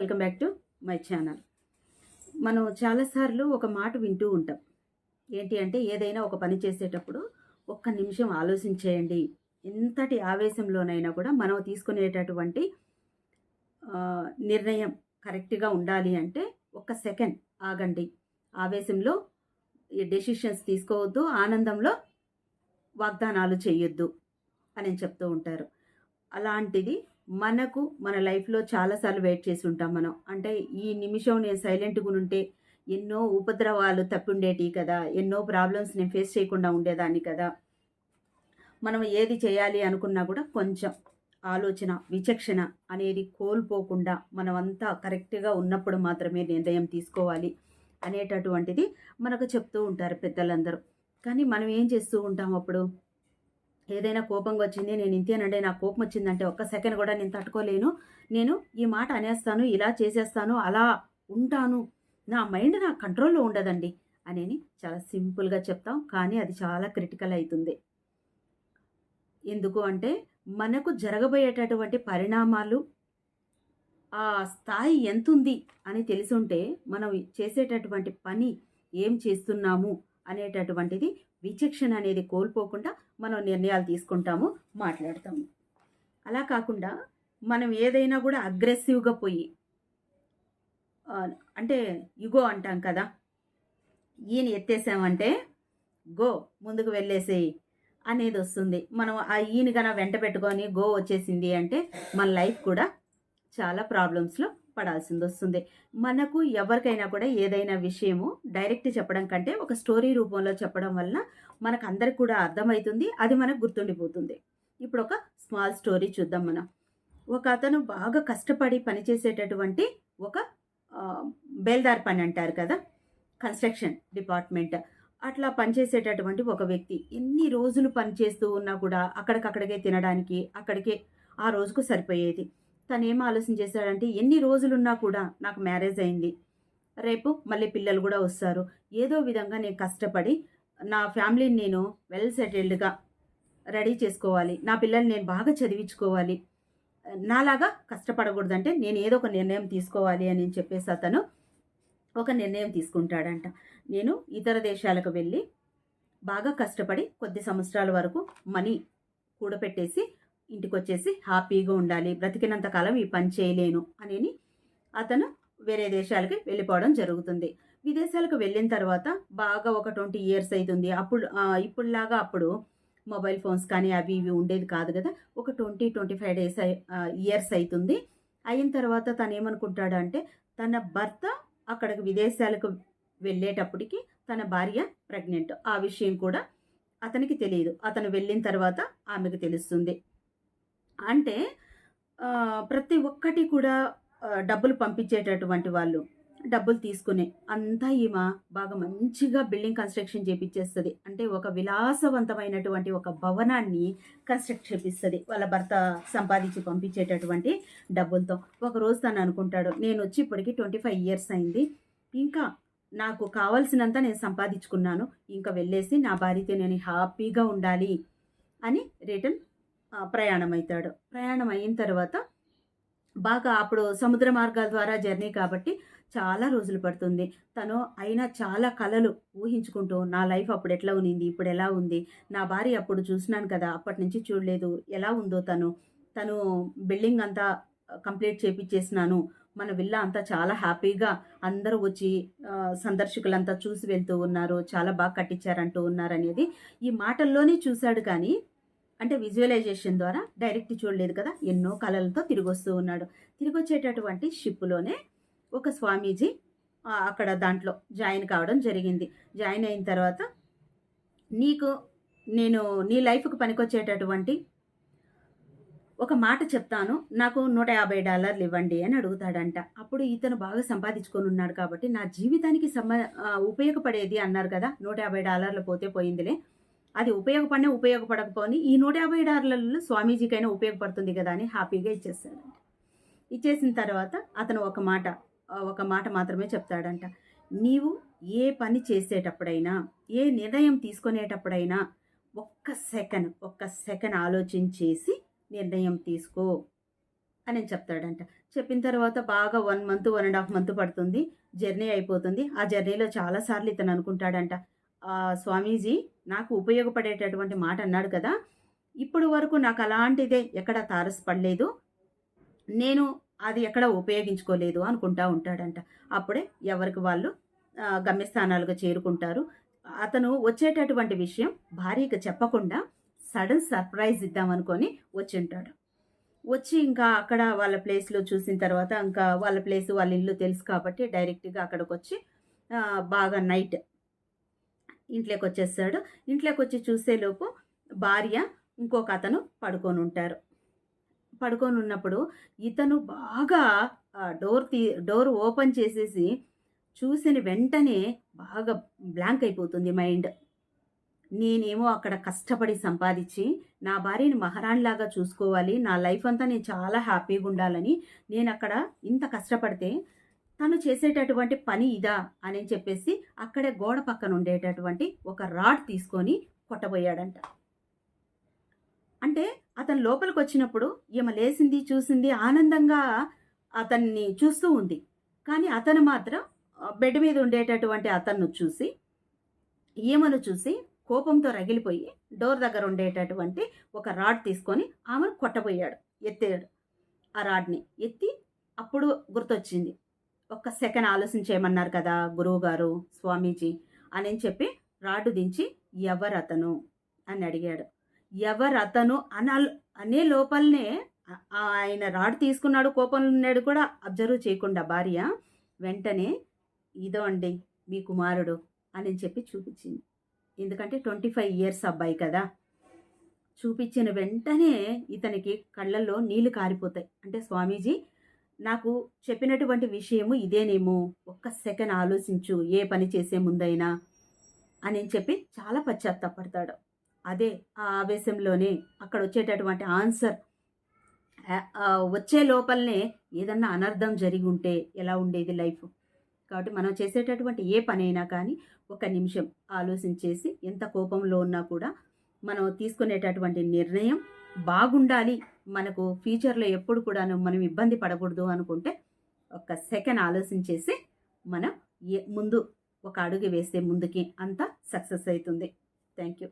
Welcome back to my channel. మనం చాలాసార్లు ఒక మాట వింటూ ఉంటాం. ఏంటి అంటే ఏదైనా ఒక పని చేసేటప్పుడు ఒక్క నిమిషం ఆలోచించేయండి. ఎంతటి ఆవేశంలోనైనా కూడా మనం తీసుకునేటటువంటి నిర్ణయం కరెక్ట్గా ఉండాలి అంటే ఒక్క సెకండ్ ఆగండి. ఆవేశంలో ఈ డెసిషన్స్ తీసుకోవద్దు ఆనందంలో వాగ్దానాలు చేయొద్దు అని చెప్తూ ఉంటారు. అలాంటిది మనకు మన లైఫ్లో చాలాసార్లు వెయిట్ చేసి ఉంటాం మనం. అంటే ఈ నిమిషం నేను సైలెంట్గా ఉంటే ఎన్నో ఉపద్రవాలు తప్పిండేటి కదా ఎన్నో ప్రాబ్లమ్స్ నేను ఫేస్ చేయకుండా ఉండేదాన్ని కదా. మనం ఏది చేయాలి అనుకున్నా కూడా కొంచెం ఆలోచన విచక్షణ అనేది కోల్పోకుండా మనమంతా కరెక్ట్గా ఉన్నప్పుడు మాత్రమే నిర్ణయం తీసుకోవాలి అనేటటువంటిది మనకు చెప్తూ ఉంటారు పెద్దలందరూ. కానీ మనం ఏం చేస్తూ ఉంటాం అప్పుడు? ఏదైనా కోపంగా వచ్చింది నేను ఇంతేనంటే నాకు కోపం వచ్చిందంటే ఒక్క సెకండ్ కూడా నేను తట్టుకోలేను. నేను ఈ మాట అనేస్తాను ఇలా చేసేస్తాను అలా ఉంటాను. నా మైండ్ నా కంట్రోల్లో ఉండదండి అనేది చాలా సింపుల్గా చెప్తాం కానీ అది చాలా క్రిటికల్ అవుతుంది ఎందుకు అంటే మనకు జరగబోయేటటువంటి పరిణామాలు ఆ స్థాయి ఎంతుంది అని తెలుసుంటే మనం చేసేటటువంటి పని ఏం చేస్తున్నాము అనేటటువంటిది విచక్షణ అనేది కోల్పోకుండా మనం నిర్ణయాలు తీసుకుంటాము మాట్లాడతాము. అలా కాకుండా మనం ఏదైనా కూడా అగ్రెసివ్గా పోయి అంటే యుగో అంటాం కదా ఈయన ఎత్తేసామంటే గో ముందుకు వెళ్ళేసేయి అనేది వస్తుంది. మనం ఆ ఈయన వెంట పెట్టుకొని గో వచ్చేసింది అంటే మన లైఫ్ కూడా చాలా ప్రాబ్లమ్స్లో పడాల్సింది వస్తుంది మనకు ఎవరికైనా కూడా ఏదైనా విషయము డైరెక్ట్ చెప్పడం కంటే ఒక స్టోరీ రూపంలో చెప్పడం వలన మనకు అందరికి కూడా అర్థమవుతుంది అది మనకు గుర్తుండిపోతుంది. ఇప్పుడు ఒక స్మాల్ స్టోరీ చూద్దాం మనం. ఒక అతను బాగా కష్టపడి పనిచేసేటటువంటి ఒక బేల్దార్ పని అంటారు కదా కన్స్ట్రక్షన్ డిపార్ట్మెంట్. అట్లా పనిచేసేటటువంటి ఒక వ్యక్తి. ఎన్ని రోజులు పనిచేస్తూ ఉన్నా కూడా అక్కడికక్కడికే తినడానికి అక్కడికే ఆ రోజుకు సరిపోయేది. తను ఏం ఆలోచన చేశాడంటే ఎన్ని రోజులున్నా కూడా నాకు మ్యారేజ్ అయింది. రేపు మళ్ళీ పిల్లలు కూడా వస్తారు. ఏదో విధంగా నేను కష్టపడి నా ఫ్యామిలీని నేను వెల్ సెటిల్డ్గా రెడీ చేసుకోవాలి. నా పిల్లల్ని నేను బాగా చదివించుకోవాలి. నాలాగా కష్టపడకూడదంటే నేను ఏదో ఒక నిర్ణయం తీసుకోవాలి అని చెప్పేసి అతను ఒక నిర్ణయం తీసుకుంటాడంట. నేను ఇతర దేశాలకు వెళ్ళి బాగా కష్టపడి కొద్ది సంవత్సరాల వరకు మనీ కూడపెట్టేసి ఇంటికి వచ్చేసి హ్యాపీగా ఉండాలి బ్రతికినంత కాలం ఈ పని చేయలేను అని అతను వేరే దేశాలకి వెళ్ళిపోవడం జరుగుతుంది. విదేశాలకు వెళ్ళిన తర్వాత బాగా ఒక ట్వంటీ ఇయర్స్ అవుతుంది అప్పుడు ఇప్పుడులాగా అప్పుడు మొబైల్ ఫోన్స్ కానీ అవి ఇవి ఉండేది కాదు కదా. ఒక twenty twenty five days years అవుతుంది అయిన తర్వాత తను ఏమనుకుంటాడంటే తన భర్త అక్కడికి విదేశాలకు వెళ్ళేటప్పటికి తన భార్య ప్రెగ్నెంట్. ఆ విషయం కూడా అతనికి తెలియదు. అతను వెళ్ళిన తర్వాత ఆమెకు తెలుస్తుంది. అంటే ప్రతి ఒక్కటి కూడా డబ్బులు పంపించేటటువంటి వాళ్ళు డబ్బులు తీసుకునే అంతా ఈమె బాగా మంచిగా బిల్డింగ్ కన్స్ట్రక్షన్ చేపించేస్తుంది అంటే ఒక విలాసవంతమైనటువంటి ఒక భవనాన్ని కన్స్ట్రక్ట్ చేపిస్తుంది. వాళ్ళ భర్త సంపాదించి పంపించేటటువంటి డబ్బులతో. ఒక రోజు తను అనుకుంటాడు నేను వచ్చి ఇప్పటికి ట్వంటీ ఫైవ్ ఇయర్స్ అయింది. ఇంకా నాకు కావాల్సినంత నేను సంపాదించుకున్నాను. ఇంకా వెళ్ళేసి నా భార్యతో నేను హ్యాపీగా ఉండాలి అని రిటర్న్ ప్రయాణం అవుతాడు ప్రయాణం అయిన తర్వాత బాగా అప్పుడు సముద్ర మార్గాల ద్వారా జర్నీ కాబట్టి చాలా రోజులు పడుతుంది. తను అయినా చాలా కలలు ఊహించుకుంటూ నా లైఫ్ అప్పుడు ఎట్లా ఉన్నింది ఇప్పుడు ఎలా ఉంది నా భార్య అప్పుడు చూసినాను కదా అప్పటి నుంచి చూడలేదు ఎలా ఉందో తను. తను బిల్డింగ్ అంతా కంప్లీట్ చేపించేసినాను మన విల్లా అంతా చాలా హ్యాపీగా అందరూ వచ్చి సందర్శకులంతా చూసి వెళ్తూ ఉన్నారు చాలా బాగా కట్టించారంటూ ఉన్నారు అనేది ఈ మాటల్లోనే చూశాడు కానీ అంటే విజువలైజేషన్ ద్వారా డైరెక్ట్ చూడలేదు కదా ఎన్నో కళలతో తిరిగి వస్తూ ఉన్నాడు. తిరిగి వచ్చేటటువంటి షిప్లోనే ఒక స్వామీజీ అక్కడ దాంట్లో జాయిన్ కావడం జరిగింది. జాయిన్ అయిన తర్వాత నీకు నేను నీ లైఫ్కు పనికొచ్చేటటువంటి ఒక మాట చెప్తాను నాకు నూట యాభై డాలర్లు ఇవ్వండి అని అడుగుతాడంట. అప్పుడు ఇతను బాగా సంపాదించుకొని ఉన్నాడు కాబట్టి నా జీవితానికి సంబ ఉపయోగపడేది అన్నారు కదా నూట యాభై డాలర్లు పోతే పోయిందిలే అది ఉపయోగపడినా ఉపయోగపడకపోని ఈ నూట యాభై డాలర్లలో స్వామీజీకైనా ఉపయోగపడుతుంది కదా అని హ్యాపీగా ఇచ్చేస్తాడంట ఇచ్చేసిన తర్వాత అతను ఒక మాట ఒక మాట మాత్రమే చెప్తాడంట నీవు ఏ పని చేసేటప్పుడైనా ఏ నిర్ణయం తీసుకునేటప్పుడైనా ఒక్క సెకండ్ ఒక్క సెకండ్ ఆలోచించేసి నిర్ణయం తీసుకో అని చెప్తాడంట చెప్పిన తర్వాత బాగా one month, one and half month పడుతుంది. జర్నీ అయిపోతుంది. ఆ జర్నీలో చాలా సార్లు ఇతను అనుకుంటాడంట. స్వామీజీ నాకు ఉపయోగపడేటటువంటి మాట అన్నాడు కదా! ఇప్పటి వరకు నాకు అలాంటిదే ఎక్కడ తారసపడలేదు. నేను అది ఎక్కడ ఉపయోగించుకోలేదు అనుకుంటా ఉంటాడంట. అప్పుడే ఎవరికి వాళ్ళు గమ్యస్థానాలుగా చేరుకుంటారు. అతను వచ్చేటటువంటి విషయం భార్యకి చెప్పకుండా సడన్ సర్ప్రైజ్ ఇద్దామనుకోని వచ్చుంటాడు. వచ్చి ఇంకా అక్కడ వాళ్ళ ప్లేస్‌లో చూసిన తర్వాత ఇంకా వాళ్ళ ప్లేస్ వాళ్ళ ఇల్లు తెలుసు కాబట్టి డైరెక్ట్‌గా అక్కడికి వచ్చి బాగా నైట్ ఇంట్లోకి వచ్చేస్తాడు ఇంట్లోకి వచ్చి చూసేలోపు భార్య, ఇంకొక అతను పడుకొని ఉన్నప్పుడు ఇతను బాగా డోర్ తీ డోర్ ఓపెన్ చేసేసి చూసిన వెంటనే బాగా బ్లాంక్ అయిపోతుంది మైండ్. నేనేమో అక్కడ కష్టపడి సంపాదించి నా భార్యని మహారాణిలాగా చూసుకోవాలి. నా లైఫ్ అంతా నేను చాలా హ్యాపీగా ఉండాలని నేను అక్కడ ఇంత కష్టపడితే, తను చేసేటటువంటి పని ఇదా? అని చెప్పేసి అక్కడే గోడ పక్కన ఉండేటటువంటి ఒక రాడ్ తీసుకొని కొట్టబోయాడంట. అంటే అతను లోపలికి వచ్చినప్పుడు ఈమె లేసింది, చూసింది ఆనందంగా అతన్ని చూస్తూ ఉంది. కానీ అతను మాత్రం బెడ్ మీద ఉండేటటువంటి అతన్ని చూసి, ఈమెను చూసి కోపంతో రగిలిపోయి డోర్ దగ్గర ఉండేటటువంటి ఒక రాడ్ తీసుకొని ఆమెను కొట్టబోయాడు. ఎత్తాడు ఆ రాడ్‌ని. ఎత్తి అప్పుడు గుర్తొచ్చింది. ఒక్క సెకన్ ఆలోచించేయమన్నారు కదా గురువుగారు, స్వామీజీ అని చెప్పి రాడ్డు దించి ఎవరతను? అని అడిగాడు. ఎవరతను అన అనే లోపలనే ఆయన రాడ్ తీసుకున్నాడు, కోపంలో ఉన్నాడు కూడా అబ్జర్వ్ చేయకుండా భార్య వెంటనే ఇదో అండి మీ కుమారుడు అని చెప్పి చూపించింది. ఎందుకంటే 25 ఇయర్స్ అబ్బాయి కదా! చూపించిన వెంటనే ఇతనికి కళ్ళల్లో నీళ్ళు కారిపోతాయి. అంటే స్వామీజీ నాకు చెప్పినటువంటి విషయము ఇదేనేమో! ఒక్క సెకండ్ ఆలోచించు ఏ పని చేసే ముందైనా అని చెప్పి చాలా పశ్చాత్తాపడతాడు. అదే ఆ ఆవేశంలోనే అక్కడ వచ్చేటటువంటి ఆన్సర్ వచ్చే లోపలనే ఏదన్నా అనర్థం జరిగి ఉంటే ఎలా ఉండేది లైఫ్? కాబట్టి మనం చేసేటటువంటి ఏ పనైనా కానీ ఒక నిమిషం ఆలోచించేసి ఎంత కోపంలో ఉన్నా కూడా మనం తీసుకునేటటువంటి నిర్ణయం బాగుండాలి. మనకు ఫ్యూచర్‌లో ఎప్పుడు కూడాను మనం ఇబ్బంది పడకూడదు అనుకుంటే ఒక సెకండ్ ఆలోచించేసి మనం ఏ ముందు ఒక అడుగు వేస్తే ముందుకి అంతా సక్సెస్ అవుతుంది థ్యాంక్ యూ.